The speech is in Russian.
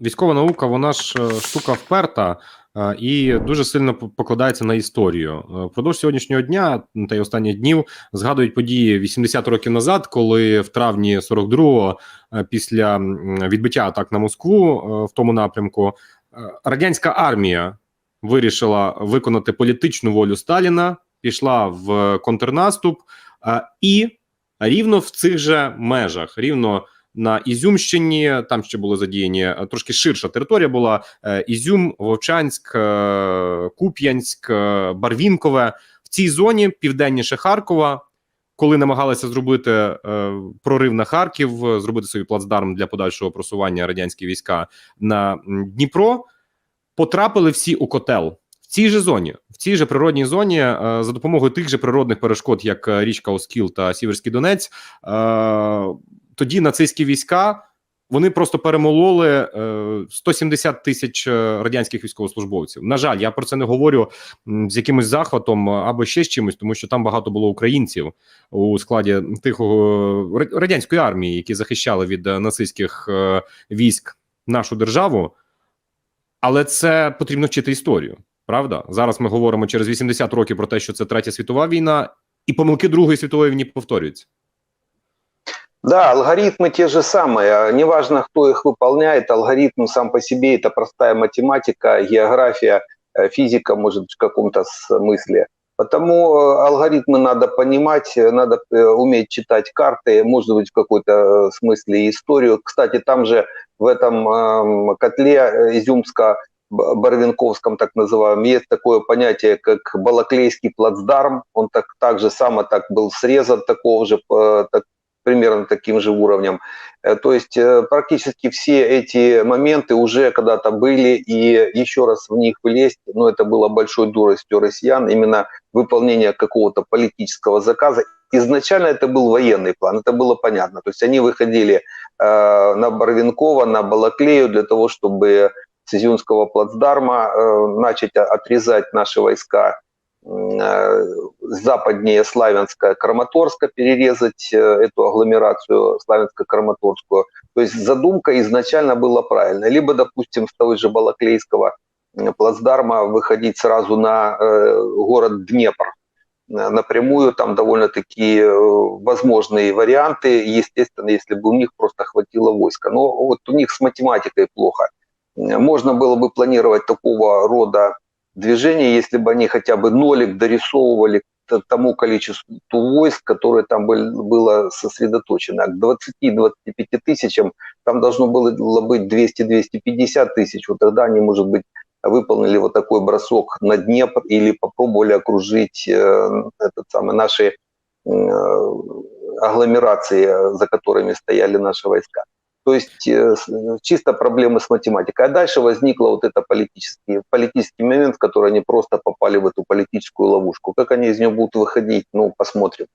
військова наука, вона ж е, штука вперта е, і дуже сильно покладається на історію. Е, Впродовж сьогоднішнього дня ну, та й останніх днів згадують події 80 років назад, коли в травні 42-го, е, після відбиття атак на Москву в тому напрямку, радянська армія вирішила виконати політичну волю Сталіна, пішла в контрнаступ, і рівно в цих же межах, рівно на Ізюмщині. Там ще були задіяні е, трошки ширша територія була: е, Ізюм, Вовчанськ, е, Куп'янськ, Барвінкове. В цій зоні південніше Харкова. Коли намагалися зробити прорив на Харків, зробити собі плацдарм для подальшого просування радянські війська на Дніпро, потрапили всі у котел в цій же зоні, в цій же природній зоні, за допомогою тих же природних перешкод, як річка Оскіл та Сіверський Донець, тоді нацистські війська вони просто перемололи е, 170 тисяч е, радянських військовослужбовців. На жаль, я про це не говорю з якимось захватом або ще з чимось, тому що там багато було українців у складі тихого радянської армії, які захищали від е, нацистських е, військ нашу державу. Але це потрібно вчити історію. Правда, зараз ми говоримо через 80 років про те, що це третя світова війна, і помилки Другої світової війни повторюються. Да, алгоритмы те же самые. А Неважно, кто их выполняет, алгоритм сам по себе это простая математика, география, э, физика, может, в каком-то смысле. Потому э, алгоритмы надо понимать, э, надо уметь читать карты, может быть, в какой-то смысле историю. Кстати, там же в этом эм, котле изюмско Барвинковском, так называемом, есть такое понятие, как Балаклейский плацдарм. Он так, так же само так был срезан такого же, так, примерно таким же уровнем. Э, То есть э, практически все эти моменты уже когда-то были, и еще раз в них влезть, ну, это было большой дуростью россиян, именно выполнение какого-то политического заказа. Изначально это был военный план, это было понятно. То есть они выходили э, на Барвинкова, на Балаклею для того, чтобы с Изюмского плацдарма начать отрезать наши войска западнее Славянска, Краматорска, перерезать э, эту агломерацию Славянско-Краматорскую. То есть задумка изначально была правильная. Либо, допустим, с того же Балаклейского плацдарма выходить сразу на э, город Днепр э, напрямую, там довольно-таки э, возможные варианты, естественно, если бы у них просто хватило войска. Но вот у них с математикой плохо. Э, Можно было бы планировать такого рода движения, если бы они хотя бы нолик дорисовывали к тому количеству войск, которое там был- было сосредоточено. К 20-25 тысячам там должно было быть 200-250 тысяч. Вот тогда они, может быть, выполнили вот такой бросок на Днепр или попробовали окружить э, этот самый, наши э, агломерации, за которыми стояли наши войска. То есть э, с- чисто проблемы с математикой. А дальше возникла вот это политический, политический момент, в который они просто попали в эту политическую ловушку. Как они из нее будут выходить, ну, посмотрим.